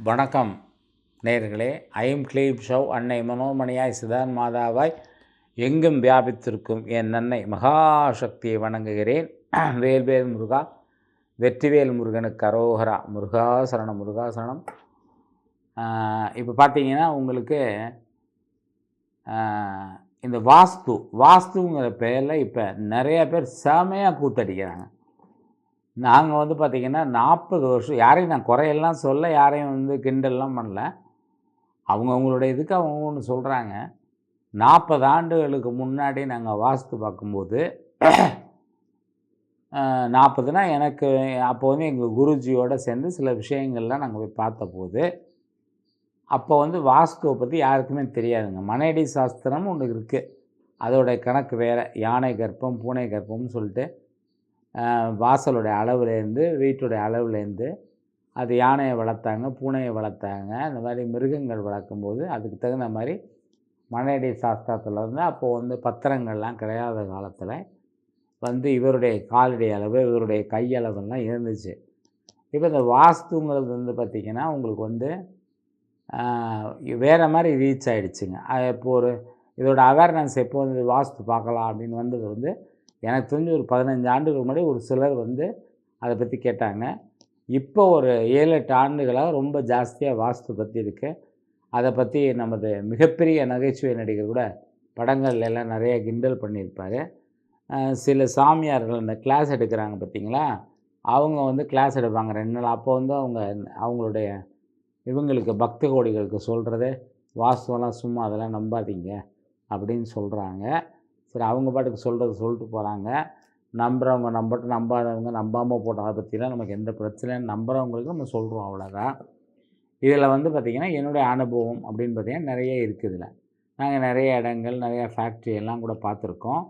வணக்கம் நேர்களே I'm கிளீப் show அன்னை மனோமணியாய் சிதான் மாதாவாய். எங்கும் வியாபித்திருக்கும் என் நன்னை மகாசக்தியை வணங்குகிறேன். வேல்வேல் முருகா வெற்றிவேல் முருகனுக்கு அரோகரா. முருகாசரணம் முருகாசரணம் இப்போ பார்த்தீங்கன்னா உங்களுக்கு இந்த வாஸ்து வாஸ்துங்கிற பேரில் இப்போ நிறைய பேர் செமையாக கூத்தடிக்கிறாங்க. நாங்கள் வந்து பார்த்திங்கன்னா நாற்பது வருஷம் யாரையும் நான் குறையெல்லாம் சொல்ல யாரையும் வந்து கிண்டல்லாம் பண்ணல. அவங்கவுங்களுடைய இதுக்கு அவங்க ஒன்று சொல்கிறாங்க நாற்பது ஆண்டுகளுக்கு முன்னாடி நாங்கள் வாஸ்து பார்க்கும்போது நாற்பதுனா எனக்கு அப்போ வந்து எங்கள் குருஜியோடு சேர்ந்து சில விஷயங்கள்லாம் நாங்கள் போய் பார்த்தபோது அப்போ வந்து வாஸ்துவை பற்றி யாருக்குமே தெரியாதுங்க. மனையடி சாஸ்திரம் ஒன்று இருக்குது அதோடைய கணக்கு வேறு. யானை கர்ப்பம் பூனை கர்ப்பம்னு சொல்லிட்டு வாசலுடைய அளவுலேருந்து வீட்டுடைய அளவுலேருந்து அது யானையை வளர்த்தாங்க பூனையை வளர்த்தாங்க அந்த மாதிரி மிருகங்கள் வளர்க்கும்போது அதுக்கு தகுந்த மாதிரி மனையடி சாஸ்திரத்தில் வந்து அப்போது வந்து பத்திரங்கள்லாம் கிடையாத காலத்தில் வந்து இவருடைய காலடி அளவு இவருடைய கையளவெல்லாம் இருந்துச்சு. இப்போ இந்த வாஸ்துங்கிறது வந்து பார்த்திங்கன்னா உங்களுக்கு வந்து வேறு மாதிரி ரீச் ஆகிடுச்சுங்க இப்போ ஒரு இதோட அவேர்னஸ் எப்போ வந்து வாஸ்து பார்க்கலாம் அப்படின்னு வந்தது வந்து எனக்கு தெரிஞ்சு ஒரு பதினஞ்சு ஆண்டுகள் முன்னாடி ஒரு சிலர் வந்து அதை பற்றி கேட்டாங்க. இப்போ ஒரு ஏழு எட்டு ஆண்டுகளாக ரொம்ப ஜாஸ்தியாக வாஸ்து பற்றி இருக்குது அதை பற்றி நமது மிகப்பெரிய நகைச்சுவை நடிகர் கூட படங்கள் எல்லாம் நிறைய கிண்டல் பண்ணியிருப்பார். சில சாமியார்கள் இந்த கிளாஸ் எடுக்கிறாங்க பார்த்தீங்களா அவங்க வந்து கிளாஸ் எடுப்பாங்க ரெண்டு நாள். அப்போ வந்து அவங்க அவங்களுடைய இவங்களுக்கு பக்த கோடிகளுக்கு சொல்கிறது வாஸ்துவெல்லாம் சும்மா அதெல்லாம் நம்பாதீங்க அப்படின்னு சொல்கிறாங்க சரி அவங்க பாட்டுக்கு சொல்கிறது சொல்லிட்டு போகிறாங்க நம்புகிறவங்க நம்பட்டு நம்பாதவங்க நம்பாமல் போட்டதை பற்றிலாம் நமக்கு எந்த பிரச்சனையும் நம்புறவங்களுக்கு நம்ம சொல்கிறோம் அவ்வளோதான். இதில் வந்து பார்த்திங்கன்னா என்னுடைய அனுபவம் அப்படின்னு பார்த்தீங்கன்னா நிறைய இருக்குது இதில். நாங்கள் நிறைய இடங்கள் நிறைய ஃபேக்ட்ரி எல்லாம் கூட பார்த்துருக்கோம்.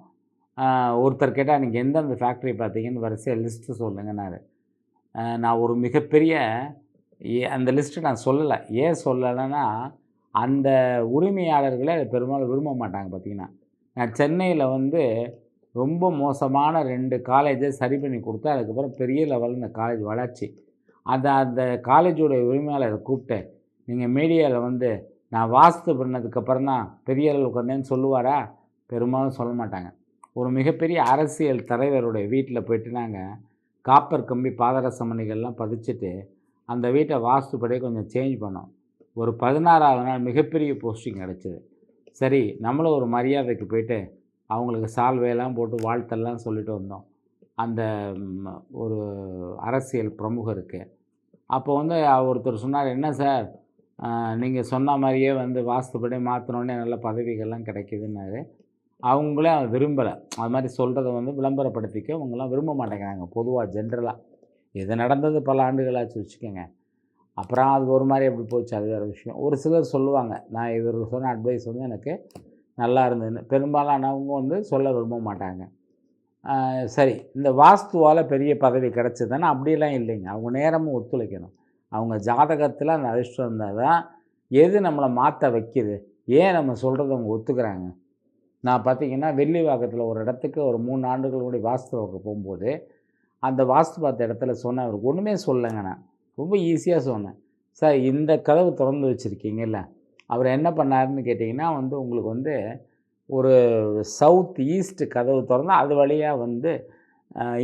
ஒருத்தர் கேட்டால் நீங்கள் எந்தெந்த ஃபேக்ட்ரி பார்த்தீங்கன்னு வரிசையாக லிஸ்ட்டு சொல்லுங்கன்னாரு நான் ஒரு மிகப்பெரிய ஏ- அந்த லிஸ்ட்டு நான் சொல்லலை. ஏன் சொல்லலைன்னா அந்த உரிமையாளர்களே அதை பெரும்பாலும் விரும்ப மாட்டாங்க பார்த்தீங்கன்னா. நான் சென்னையில் வந்து ரொம்ப மோசமான ரெண்டு காலேஜை சரி பண்ணி கொடுத்து அதுக்கப்புறம் பெரிய லெவலில் இந்த காலேஜ் வளர்ச்சி. அந்த அந்த காலேஜோட உரிமையாளரை கூப்பிட்டேன். நீங்கள் மீடியாவில் வந்து நான் வாஸ்து பண்ணதுக்கப்புறம் தான் பெரிய அளவுக்கு வந்தேன்னு சொல்லுவாரா? பெரும்பாலும் சொல்ல மாட்டாங்க. ஒரு மிகப்பெரிய அரசியல் தலைவருடைய வீட்டில் போயிட்டு நாங்கள் காப்பர் கம்பி பாதரச மணிகள்லாம் பதிச்சுட்டு அந்த வீட்டை வாஸ்துப்படியே கொஞ்சம் சேஞ்ச் பண்ணோம். ஒரு பதினாறாவது நாள் மிகப்பெரிய போஸ்டிங் கிடச்சிது. சரி நம்மளும் ஒரு மரியாதைக்கு போயிட்டு அவங்களுக்கு சால்வையெல்லாம் போட்டு வாழ்த்தெல்லாம் சொல்லிட்டு வந்தோம். அந்த ஒரு அரசியல் பிரமுகருக்கு. அப்போ வந்து ஒருத்தர் சொன்னார் என்ன சார்? நீங்கள் சொன்ன மாதிரியே வந்து வாஸ்துப்படி மாற்றினோடனே நல்ல பதவிகள்லாம் கிடைக்குதுன்னாரு. அவங்களே அதை விரும்பலை. அது மாதிரி சொல்கிறத வந்து விளம்பரப்படுத்திக்க அவங்களாம் விரும்ப மாட்டேங்கிறாங்க பொதுவாக ஜென்ரலாக இது நடந்தது பல ஆண்டுகளாச்சு வச்சுக்கோங்க. அப்புறம் அது ஒரு மாதிரி எப்படி போச்சு அது வேறு விஷயம். ஒரு சிலர் சொல்லுவாங்க நான் இவர் சொன்ன அட்வைஸ் வந்து எனக்கு நல்லா இருந்ததுன்னு. பெரும்பாலானவங்க வந்து சொல்ல விரும்ப மாட்டாங்க. சரி இந்த வாஸ்துவால் பெரிய பதவி கிடச்சதுன்னா அப்படியெல்லாம் இல்லைங்க. அவங்க நேரமும் ஒத்துழைக்கணும். அவங்க ஜாதகத்தில் அந்த அதிர்ஷ்டம் இருந்தால் தான் எது நம்மளை மாற்ற வைக்கிது? ஏன் நம்ம சொல்கிறத அவங்க ஒத்துக்கிறாங்க? நான் பார்த்தீங்கன்னா வெள்ளிவாக்கத்தில் ஒரு இடத்துக்கு ஒரு மூணு ஆண்டுகள் முன்னாடி வாஸ்து பார்க்க போகும்போது அந்த வாஸ்து பார்த்த இடத்துல சொன்னேன் அவருக்கு ஒன்றுமே சொல்லலைங்க நான். ரொம்ப ஈஸியாக சொன்னேன். சார் இந்த கதவு திறந்து வச்சுருக்கீங்கல்ல அவர் என்ன பண்ணாருன்னு கேட்டிங்கன்னா வந்து உங்களுக்கு வந்து ஒரு சவுத் ஈஸ்ட் கதவு திறந்து அது வழியாக வந்து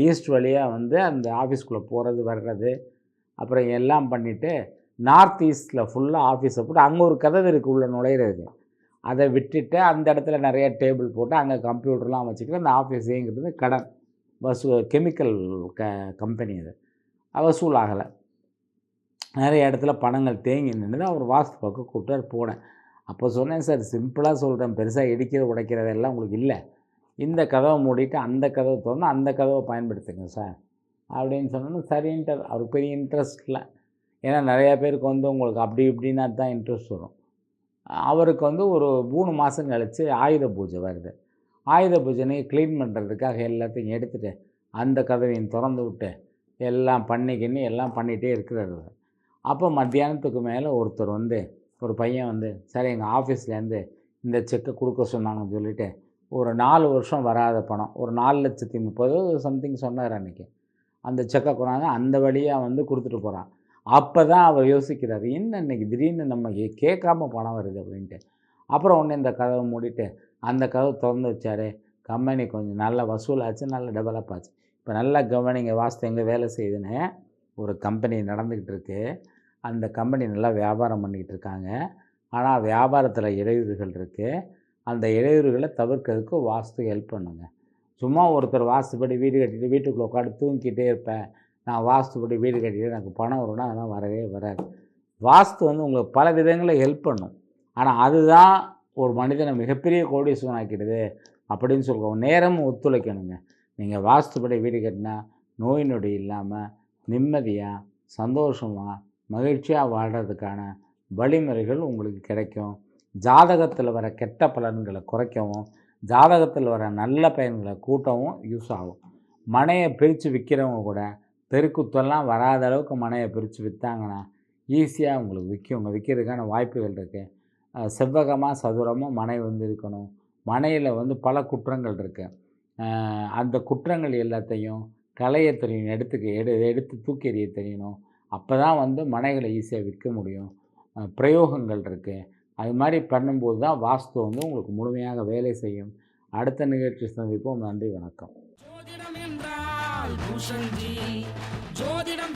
ஈஸ்ட் வழியாக வந்து அந்த ஆஃபீஸ்க்குள்ளே போகிறது வர்றது அப்புறம் எல்லாம் பண்ணிவிட்டு நார்த் ஈஸ்ட்டில் ஃபுல்லாக ஆஃபீஸை போட்டு அங்கே ஒரு கதவு இருக்குது உள்ளே நுழையிறதுக்கு அதை விட்டுட்டு அந்த இடத்துல நிறைய டேபிள் போட்டு அங்கே கம்ப்யூட்டர்லாம் வச்சுக்கிட்டு அந்த ஆஃபீஸுங்கிறது கடன் வசூ கெமிக்கல் க கம்பெனி அது. வசூல் ஆகலை நிறைய இடத்துல பணங்கள் தேங்கி நின்றுது அவர் வாஸ்து பக்கம் கூப்பிட்டார் போனேன். அப்போ சொன்னேன் சார் சிம்பிளாக சொல்கிறேன் பெருசாக இடிக்கிற உடைக்கிறதெல்லாம் உங்களுக்கு இல்லை. இந்த கதவை மூடிட்டு அந்த கதவை திறந்து அந்த கதவை பயன்படுத்துங்க சார். அப்படின்னு சொன்னோன்னா சரின்ட்டு அவருக்கு பெரிய இன்ட்ரெஸ்ட் இல்லை. ஏன்னா நிறையா பேருக்கு வந்து உங்களுக்கு அப்படி இப்படின்னா தான் இன்ட்ரெஸ்ட் வரும். அவருக்கு வந்து ஒரு மூணு மாதம் கழித்து ஆயுத பூஜை வருது. ஆயுத பூஜனை க்ளீன் பண்ணுறதுக்காக எல்லாத்தையும் எடுத்துகிட்டு அந்த கதவையும் திறந்து விட்டு எல்லாம் பண்ணிக்கின்னு எல்லாம் பண்ணிகிட்டே இருக்கிறாரு அப்போ மத்தியானத்துக்கு மேலே ஒருத்தர் வந்து ஒரு பையன் வந்து சரி எங்கள் ஆஃபீஸ்லேருந்து இந்த செக்கை கொடுக்க சொன்னாங்கன்னு சொல்லிட்டு ஒரு நாலு வருஷம் வராத பணம் ஒரு நாலு லட்சத்தி முப்பது சம்திங் சொன்னார் அன்றைக்கி அந்த செக்கை கொண்டாந்து அந்த வழியாக வந்து கொடுத்துட்டு போகிறான் அப்போ தான் அவர் யோசிக்கிறார் என்ன இன்றைக்கி திடீர்னு நம்ம கேட்காம பணம் வருது? அப்படின்ட்டு. அப்புறம் ஒன்று இந்த கதவை மூடிட்டு அந்த கதவை திறந்து வச்சார். கம்பெனி கொஞ்சம் நல்ல வசூலாச்சு நல்ல டெவலப் ஆச்சு. இப்போ நல்லா கவனிங்க வாஸ்து எங்கே வேலை செய்யுதுன்னு ஒரு கம்பெனி நடந்துக்கிட்டு இருக்குது அந்த கம்பெனி நல்லா வியாபாரம் பண்ணிக்கிட்டு இருக்காங்க. ஆனால் வியாபாரத்தில் இடையூறுகள் இருக்குது அந்த இடையூறுகளை தவிர்க்கிறதுக்கு வாஸ்து ஹெல்ப் பண்ணுங்க. சும்மா ஒருத்தர் வாஸ்துப்படி வீடு கட்டிட்டு வீட்டுக்குள்ளே உட்காந்து தூங்கிக்கிட்டே இருப்பேன். நான் வாஸ்துப்படி வீடு கட்டிட்டு எனக்கு பணம் வரும்னா அதெல்லாம் வரவே வராது. வாஸ்து வந்து உங்களுக்கு பல விதங்களில் ஹெல்ப் பண்ணும். ஆனால் அதுதான் ஒரு மனிதனை மிகப்பெரிய கோடீஸ்வரன் ஆக்கிடுது அப்படின்னு சொல்லுவோம் நேரமும் ஒத்துழைக்கணுங்க. நீங்கள் வாஸ்துப்படி வீடு கட்டினா நோய் நொடி இல்லாமல் நிம்மதியாக சந்தோஷமாக மகிழ்ச்சியாக வாழ்கிறதுக்கான வழிமுறைகள் உங்களுக்கு கிடைக்கும். ஜாதகத்தில் வர கெட்ட பலன்களை குறைக்கவும் ஜாதகத்தில் வர நல்ல பயன்களை கூட்டவும் யூஸ் ஆகும். மனையை பிரித்து விற்கிறவங்க கூட தெருக்குத்தெல்லாம் வராத அளவுக்கு மனையை பிரித்து விற்றாங்கன்னா ஈஸியாக உங்களுக்கு விற்குங்க விற்கிறதுக்கான வாய்ப்புகள் இருக்குது செவ்வகமாக சதுரமாக மனை வந்து இருக்கணும். மனையில் வந்து பல குற்றங்கள் இருக்குது அந்த குற்றங்கள் எல்லாத்தையும் கலையை தெரியணும் எடுத்துக்க எடு எடுத்து தூக்கி எறிய தெரியணும். அப்போ தான் வந்து மனைகளை ஈஸியாக விற்க முடியும். பிரயோகங்கள் இருக்குது அது மாதிரி பண்ணும்போது தான் வாஸ்து வந்து உங்களுக்கு முழுமையாக வேலை செய்யும். அடுத்த நிகழ்ச்சி சந்திப்போம். நன்றி வணக்கம். ஜோதிடம்